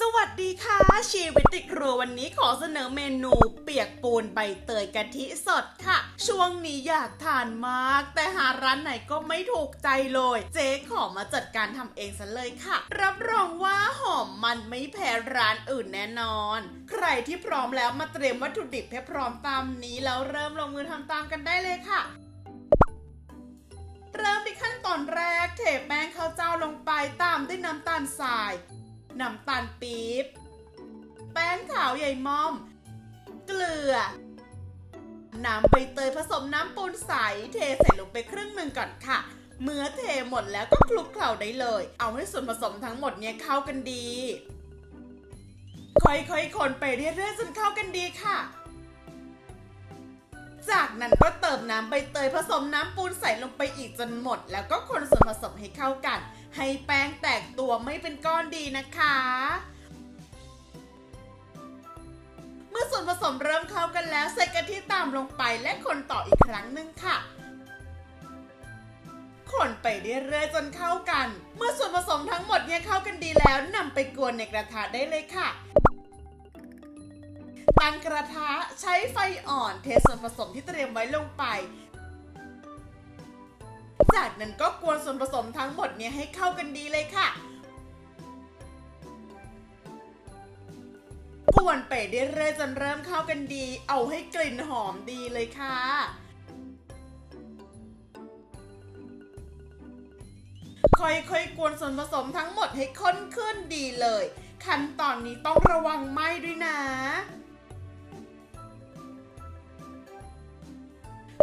สวัสดีค่ะ ชีวิตติครัววันนี้ขอเสนอเมนูเปียกปูนใบเตยกะทิสดค่ะ ช่วงนี้อยากทานมาก แต่หาร้านไหนก็ไม่ถูกใจเลย เจ๊ขอมาจัดการทำเองซะเลยค่ะ รับรองว่าหอมมันไม่แพ้ร้านอื่นแน่นอน ใครที่พร้อมแล้วมาเตรียมวัตถุดิบให้พร้อมตามนี้แล้วเริ่มลงมือทำตามกันได้เลยค่ะเริ่มที่ขั้นตอนแรกเทแป้งข้าวเจ้าลงไปตามด้วยน้ำตาลทราย น้ำตาลปี๊บ แป้งขาวใหญ่ม่อม เกลือ น้ำใบเตยผสมน้ำปูนใส เทใส่ลงไปครึ่งหนึ่งก่อนค่ะ เมื่อเทหมดแล้วก็คลุกเคล้าได้เลย เอาให้ส่วนผสมทั้งหมดเนี่ยเข้ากันดี ค่อยๆคนไปเรื่อยๆจนเข้ากันดีค่ะ จากนั้นก็เติมน้ำใบเตยผสมน้ำปูนใส่ลงไปอีกจนหมด แล้วก็คนส่วนผสมให้เข้ากัน ให้แป้งแตกตัวไม่เป็นก้อนดีนะคะ เมื่อส่วนผสมเริ่มเข้ากันแล้วใส่กะทิตามลงไปและคนต่ออีกครั้งหนึ่งค่ะคนไปเรื่อยๆจนเข้ากัน เมื่อส่วนผสมทั้งหมดเนี่ยเข้ากันดีแล้วนำไปกวนในกระทะได้เลยค่ะ ตั้งกระทะใช้ไฟอ่อนเทส่วนผสมที่เตรียมไว้ลงไป จากนั้นก็กวนส่วนผสมทั้งหมดเนี่ยให้เข้ากันดีเลยค่ะกวนไปเรื่อยๆจนเริ่มเข้ากันดี เอาให้กลิ่นหอมดีเลยค่ะค่อยๆกวนส่วนผสมทั้งหมดให้ข้นขึ้นดีเลย ขั้นตอนนี้ต้องระวังไหม้ด้วยนะ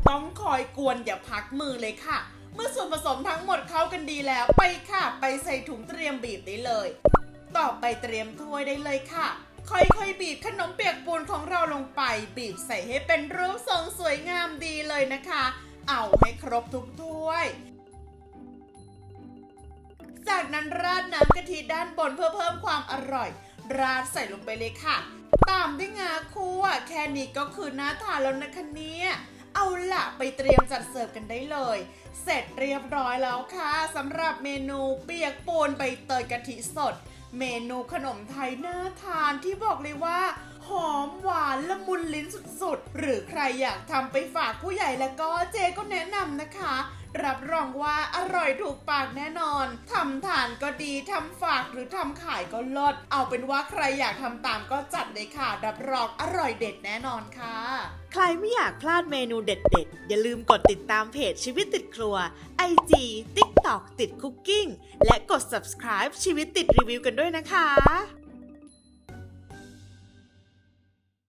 ต้องคอยกวนอย่าพักมือเลยค่ะ เมื่อส่วนผสมทั้งหมดเข้ากันดีแล้วไปค่ะ ไปใส่ถุงเตรียมบีบได้เลย ต่อไปเตรียมถ้วยได้เลยค่ะ ค่อยๆบีบขนมเปียกปูนของเราลงไป บีบใส่ให้เป็นรูปทรงสวยงามดีเลยนะคะ เอาให้ครบทุกถ้วยจากนั้นราดน้ำกะทิด้านบนเพื่อเพิ่มความอร่อย ราดใส่ลงไปเลยค่ะ ตามด้วยงาคั่วแค่นี้ก็คือน่าทานแล้วนะคะเนี่ย เอาละไปเตรียมจัดเสิร์ฟกันได้เลย เสร็จเรียบร้อยแล้วค่ะสำหรับเมนูเปียกปูนใบเตยกะทิสด เมนูขนมไทยน่าทานที่บอกเลยว่า หอมหวานละมุนลิ้นสุดๆ หรือใครอยากทำไปฝากผู้ใหญ่แล้วก็เจก็แนะนำนะคะ รับรองว่าอร่อยถูกปากแน่นอนทำทานก็ดีทำฝากหรือทำขายก็ลด เอาเป็นว่าใครอยากทำตามก็จัดเลยค่ะ รับรองอร่อยเด็ดแน่นอนค่ะ ใครไม่อยากพลาดเมนูเด็ดๆ อย่าลืมกดติดตามเพจชีวิตติดครัว IG TikTok ติดคุกกิ้งและกด subscribe ชีวิตติดรีวิวกันด้วยนะคะ